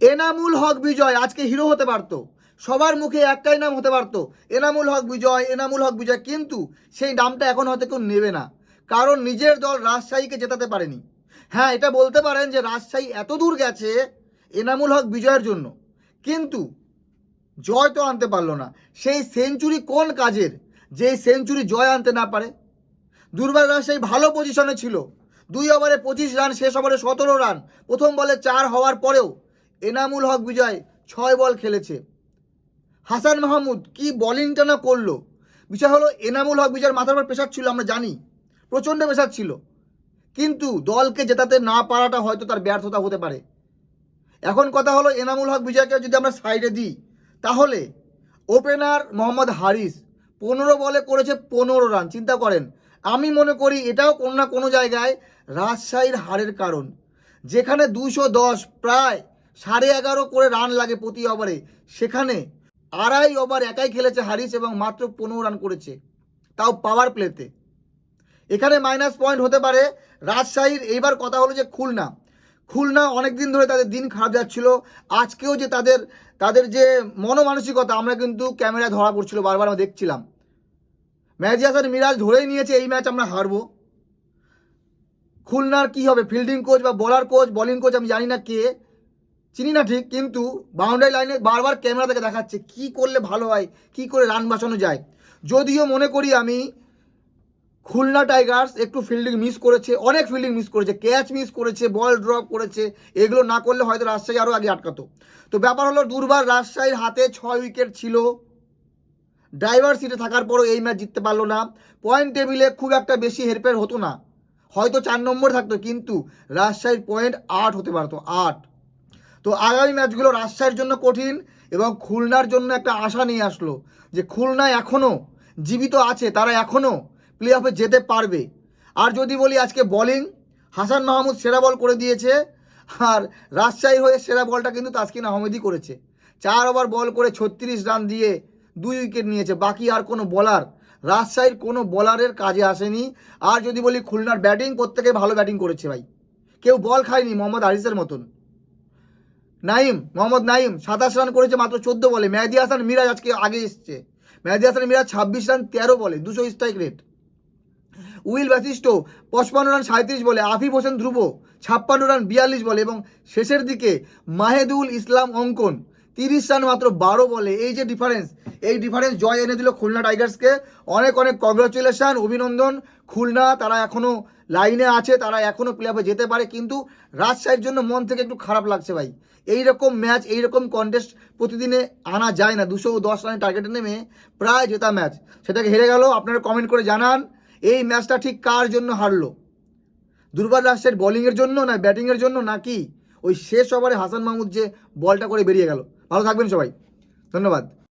এনামুল হক বিজয়, আজকে হিরো হতে পারতো। সবার মুখে একটাই নাম হতে পারতো, এনামুল হক বিজয়, এনামুল হক বিজয়। কিন্তু সেই নামটা এখন হয়তো কেউ নেবে না, কারণ নিজের দল রাজশাহীকে জেতাতে পারেনি। হ্যাঁ এটা বলতে পারেন যে রাজশাহী এত দূর গেছে এনামুল হক বিজয়ের জন্য, কিন্তু জয় তো আনতে পারল না। সেই সেঞ্চুরি কোন কাজের? যে সেঞ্চুরি জয় আনতে না পারে। দুর্বার রাজশাহী ভালো পজিশনে ছিল। দুই ওভারে পঁচিশ রান শেষ ওভারে সতেরো রান প্রথম বলে চার হওয়ার পরেও এনামুল হক বিজয় ছয় বল খেলেছে। হাসান মাহমুদ কি বোলিংটা না করল? বিষয় হলো, এনামুল হক বিজয়ের মাথার উপর প্রেশার ছিল, আমরা জানি। প্রচণ্ড প্রেশার ছিল। কিন্তু দলকে জেতাতে না পারাটা হয়তো তার ব্যর্থতা হতে পারে। এখন কথা হলো, এনামুল হক বিজয়কে যদি আমরা সাইডে দিই, তাহলে ওপেনার মোহাম্মদ হারিস পনেরো বলে করেছে পনেরো রান। চিন্তা করেন, আমি মনে করি এটাও কোনো না কোনো জায়গায় রাজশাহীর হারের কারণ। যেখানে দুশো দশ প্রায় সাড়ে এগারো করে রান লাগে প্রতি ওভারে সেখানে আড়াই ওভার একাই খেলেছে হারিস এবং মাত্র পনেরো রান করেছে, তাও পাওয়ার প্লেতে এখানে মাইনাস পয়েন্ট হতে পারে রাজশাহীর। এইবার কথা হলো যে খুলনা। খুলনা অনেক দিন ধরে তাদের দিন খারাপ যাচ্ছিল। আজকেও যে তাদের তাদের যে মনোমানসিকতা, আমরা কিন্তু ক্যামেরায় ধরা পড়ছিল, বারবার আমরা দেখছিলাম। ম্যাচ হাসান মিরাজ ধরেই নিয়েছে, এই ম্যাচ আমরা হারবো। খুলনার কি হবে? ফিল্ডিং কোচ বা বলার কোচ বলিং কোচ আমি জানি না কে। চিনি না ঠিক, কিন্তু বাউন্ডারি লাইনে বারবার ক্যামেরা থেকে দেখাচ্ছে, কি করলে ভালো হয়, কি করে রান বাঁচানো যায়। যদিও মনে করি আমি খুলনা টাইগার্স একটু ফিল্ডিং মিস করেছে, অনেক ফিল্ডিং মিস করেছে ক্যাচ মিস করেছে বল ড্রপ করেছে, এগুলো না করলে হয়তো রাজশাহী আরও আগে আটকাতো। তো ব্যাপার হলো দুর্বার রাজশাহীর হাতে ছয় উইকেট ছিল ড্রাইভার সিটে থাকার পরও এই ম্যাচ জিততে পারল না। পয়েন্ট টেবিলে খুব একটা বেশি হেরফের হতো না, হয়তো চার নম্বর থাকতো, কিন্তু রাজশাহীর পয়েন্ট আট হতে পারতো, আট। তো আগামী ম্যাচগুলো রাজশাহীর জন্য কঠিন এবং খুলনার জন্য একটা আশা নিয়ে আসলো যে খুলনা এখনও জীবিত আছে, তারা এখনও প্লে অফে যেতে পারবে। আর যদি বলি আজকে বোলিং হাসান মাহমুদ সেরা বল করে দিয়েছে, আর রাজশাহী হয়ে সেরা বলটা কিন্তু তাসকিন আহমেদই করেছে। চার ওভার বল করে ছত্রিশ রান দিয়ে দুই উইকেট নিয়েছে, বাকি আর কোনো বলার রাজশাহীর কোনো বলারের কাজে আসেনি। আর যদি বলি খুলনার ব্যাটিং প্রত্যেকে ভালো ব্যাটিং করেছে ভাই। কেউ বল খায়নি মোহাম্মদ আরিসের মতন। নাইম, মোহাম্মদ নাইম, সাতাশ রান করেছে মাত্র চোদ্দ বলে। মেহাদি হাসান মিরাজ আজকে আগে এসছে। মেহাদি হাসান মিরাজ ছাব্বিশ রান তেরো বলে, দুশো স্ট্রাইক রেট উইল ব্যাসিস্টো পঁচপান্ন রান সাঁত্রিশ বলে, আফিফ হোসেন ধ্রুব, ছাপ্পান্ন রান বিয়াল্লিশ বলে এবং শেষের দিকে মাহেদুল ইসলাম অঙ্কন, তিরিশ রান মাত্র বারো বলে। এই যে ডিফারেন্স এই ডিফারেন্স জয় এনে দিল খুলনা টাইগার্সকে অনেক অনেক কংগ্রাচুলেশন অভিনন্দন। খুলনা তারা এখনও লাইনে আছে, তারা এখনও প্লে অফে যেতে পারে, কিন্তু রাজশাহীর জন্য মন থেকে একটু খারাপ লাগছে ভাই। এই রকম ম্যাচ এই রকম কন্টেস্ট প্রতিদিনে আনা যায় না। দুশো দশ রানের টার্গেটে নেমে প্রায় জেতা ম্যাচ সেটাকে হেরে গেল, আপনারা কমেন্ট করে জানান, এই ম্যাচটা ঠিক কার জন্য হারলো? দুর্বার রাজশাহীর বোলিংয়ের জন্য না ব্যাটিংয়ের জন্য নাকি ওই শেষ ওভারে হাসান মাহমুদ যে বলটা করে বেরিয়ে গেল? ভালো থাকবেন সবাই। ধন্যবাদ।